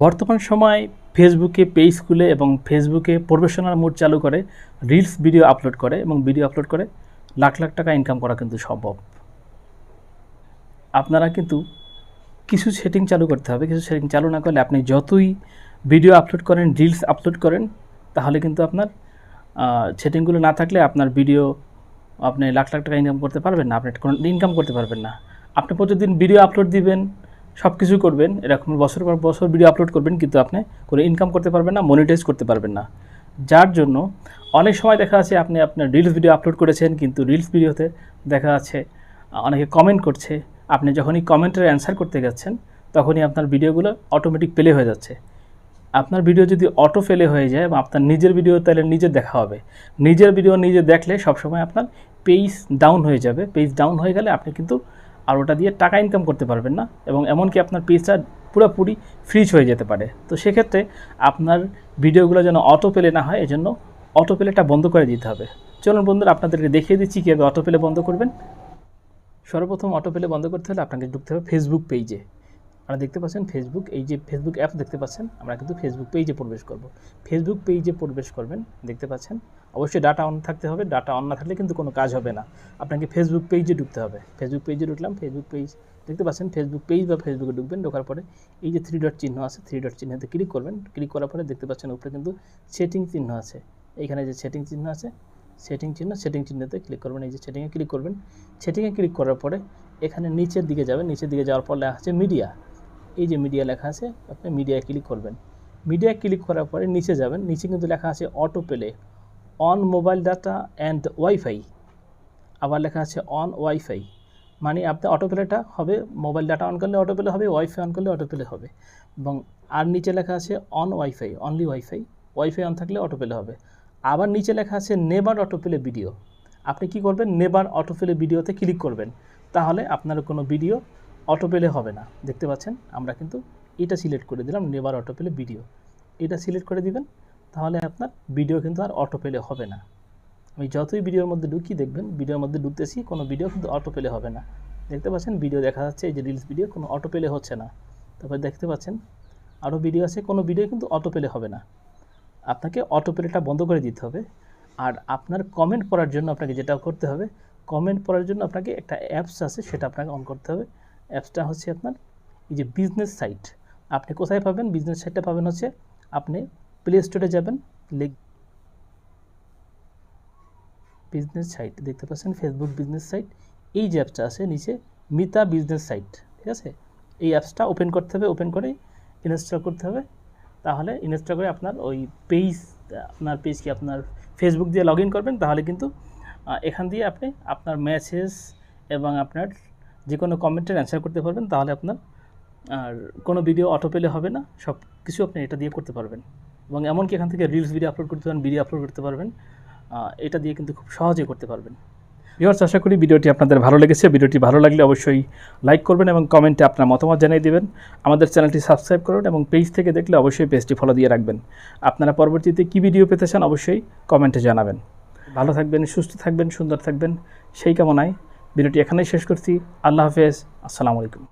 বর্তমান সময় ফেসবুকে পেজ খুলে এবং ফেসবুকে প্রফেশনাল মোড চালু করে, রিলস ভিডিও আপলোড করে এবং ভিডিও আপলোড করে লাখ লাখ টাকা ইনকাম করা কিন্তু সম্ভব। আপনারা কিন্তু কিছু সেটিং চালু করতে হবে, কিছু সেটিং চালু না করলে আপনি যতই ভিডিও আপলোড করেন, রিলস আপলোড করেন, তাহলে কিন্তু আপনার সেটিংগুলো না থাকলে আপনার ভিডিও আপনি লাখ লাখ টাকা ইনকাম করতে পারবেন না, আপনি কোনো ইনকাম করতে পারবেন না। আপনি প্রতিদিন ভিডিও আপলোড দিবেন সব কিছু করবেন, এরকম বছর পর বছর ভিডিও আপলোড করবেন, কিন্তু আপনি কোনো ইনকাম করতে পারবেন না মনিটাইজ করতে পারবেন না। যার জন্য অনেক সময় দেখা যাচ্ছে আপনি আপনার রিলস ভিডিও আপলোড করেছেন, কিন্তু রিলস ভিডিওতে দেখা যাচ্ছে, অনেকে কমেন্ট করছে। আপনি যখনই কমেন্টের অ্যান্সার করতে যাচ্ছেন, তখনই আপনার ভিডিওগুলো অটোমেটিক প্লে হয়ে যাচ্ছে। আপনার ভিডিও যদি অটো ফেলে হয়ে যায়, বা আপনার নিজের ভিডিও তাহলে নিজের দেখা হবে। নিজের ভিডিও নিজে দেখলে সবসময় আপনার পেজ ডাউন হয়ে যাবে। পেজ ডাউন হয়ে গেলে আপনি কিন্তু আর ওটা দিয়ে টাকা ইনকাম করতে পারবেন না এবং এমনকি আপনার পেজটা পুরোপুরি ফ্রিজ হয়ে যেতে পারে। তো সেক্ষেত্রে আপনার ভিডিওগুলো যেন অটো পেলে না হয়, এজন্য অটো পেলেটা বন্ধ করে দিতে হবে। চলুন বন্ধুরা, আপনাদেরকে দেখিয়ে দিচ্ছি কীভাবে অটো পেলে বন্ধ করবেন। সর্বপ্রথম অটো পেলে বন্ধ করতে হলে আপনাকে ঢুকতে হবে ফেসবুক পেজে আপনারা দেখতে পাচ্ছেন ফেসবুক এই যে ফেসবুক অ্যাপ দেখতে পাচ্ছেন, আমরা কিন্তু ফেসবুক পেজে প্রবেশ করব। ফেসবুক পেজে প্রবেশ করবেন, দেখতে পাচ্ছেন, অবশ্যই ডাটা অন থাকতে হবে ডাটা অন না থাকলে কিন্তু কোনো কাজ হবে না। আপনাকে ফেসবুক পেজে ঢুকতে হবে। ফেসবুক পেজে ঢুকলাম ফেসবুক পেজ দেখতে পাচ্ছেন ফেসবুক পেজ বা ফেসবুকে ঢুকবেন, ঢোকার পরে এই যে থ্রি ডট চিহ্ন আছে থ্রি ডট চিহ্নতে ক্লিক করবেন ক্লিক করার পরে দেখতে পাচ্ছেন উপরে কিন্তু সেটিং চিহ্ন আছে। এইখানে যে সেটিং চিহ্ন আছে সেটিং চিহ্ন সেটিং চিহ্নতে ক্লিক করবেন, এই যে সেটিংয়ে ক্লিক করবেন। সেটিংয়ে ক্লিক করার পরে এখানে নিচের দিকে যাবেন, নিচের দিকে যাওয়ার পর আছে মিডিয়া এই যে মিডিয়া লেখা আছে, আপনি মিডিয়ায় ক্লিক করবেন। মিডিয়ায় ক্লিক করার পরে নিচে যাবেন, নিচে কিন্তু লেখা আছে auto play on mobile data and wifi আবার লেখা আছে অন ওয়াইফাই মানে আপনি অটো প্লেটা হবে মোবাইল ডাটা অন করলে অটো প্লে হবে ওয়াইফাই অন করলে অটো প্লে হবে। এবং আর নিচে লেখা আছে on wifi only wifi wifi on থাকলে অটো প্লে হবে। আবার নিচে লেখা আছে নেবার অটো প্লে ভিডিও আপনি কি করবেন? নেবার অটো প্লে ভিডিওতে ক্লিক করবেন। তাহলে আপনার কোনো ভিডিও অটো প্লে হবে না। দেখতে পাচ্ছেন? আমরা কিন্তু এটা সিলেক্ট করে দিলাম নেবার অটো প্লে ভিডিও এটা সিলেক্ট করে দিবেন, তাহলে আপনার ভিডিও কিন্তু আর অটো প্লে হবে না। আমি যতই ভিডিওর মধ্যে ঢুকি, দেখবেন ভিডিওর মধ্যে ঢুকতেছি, কোনো ভিডিও কিন্তু অটো প্লে হবে না। দেখতে পাচ্ছেন? ভিডিও দেখা যাচ্ছে, এই যে রিলস ভিডিও কোনো অটো প্লে হচ্ছে না। তারপরে দেখতে পাচ্ছেন আরও ভিডিও আছে, কোনো ভিডিও কিন্তু অটো প্লে হবে না। আপনাকে অটো প্লেটা বন্ধ করে দিতে হবে। আর আপনার কমেন্ট পড়ার জন্য আপনাকে যেটা করতে হবে কমেন্ট পড়ার জন্য আপনাকে একটা অ্যাপস আছে, সেটা আপনাকে অন করতে হবে। অ্যাপসটা হচ্ছে আপনার এই যে বিজনেস সাইট আপনি কোথায় পাবেন? বিজনেস সাইটটা পাবেন হচ্ছে আপনি প্লে স্টোরে যাবেন লিখ বিজনেস সাইট দেখতে পাচ্ছেন ফেসবুক বিজনেস সাইট এই যে অ্যাপসটা আছে, নিচে মিতা বিজনেস সাইট ঠিক আছে? এই অ্যাপসটা ওপেন করতে হবে ওপেন করে ইনস্টল করতে হবে। তাহলে ইনস্টল করে আপনার ওই পেজ আপনার পেজকে আপনার ফেসবুক দিয়ে লগ করবেন। তাহলে কিন্তু এখান দিয়ে আপনি আপনার মেসেজ এবং আপনার যে কোনো কমেন্টের অ্যান্সার করতে পারবেন, তাহলে আপনার আর কোনো ভিডিও অটো পেলে হবে না, সব কিছু আপনি এটা দিয়ে করতে পারবেন। এবং এমনকি এখান থেকে রিলস ভিডিও আপলোড করতে পারেন ভিডিও আপলোড করতে পারবেন এটা দিয়ে কিন্তু খুব সহজে করতে পারবেন। ভিউয়ার্স আশা করি ভিডিওটি আপনাদের ভালো লেগেছে। ভিডিওটি ভালো লাগলে অবশ্যই লাইক করবেন এবং কমেন্টে আপনার মতামত জানিয়ে দেবেন। আমাদের চ্যানেলটি সাবস্ক্রাইব করুন এবং পেজ থেকে দেখলে অবশ্যই পেজটি ফলো দিয়ে রাখবেন। আপনারা পরবর্তীতে কী ভিডিও পেতে চান অবশ্যই কমেন্টে জানাবেন। ভালো থাকবেন, সুস্থ থাকবেন, সুন্দর থাকবেন। সেই কামনায় ভিডিওটি এখানেই শেষ করছি। আল্লাহ হাফেজ। আসসালামু আলাইকুম।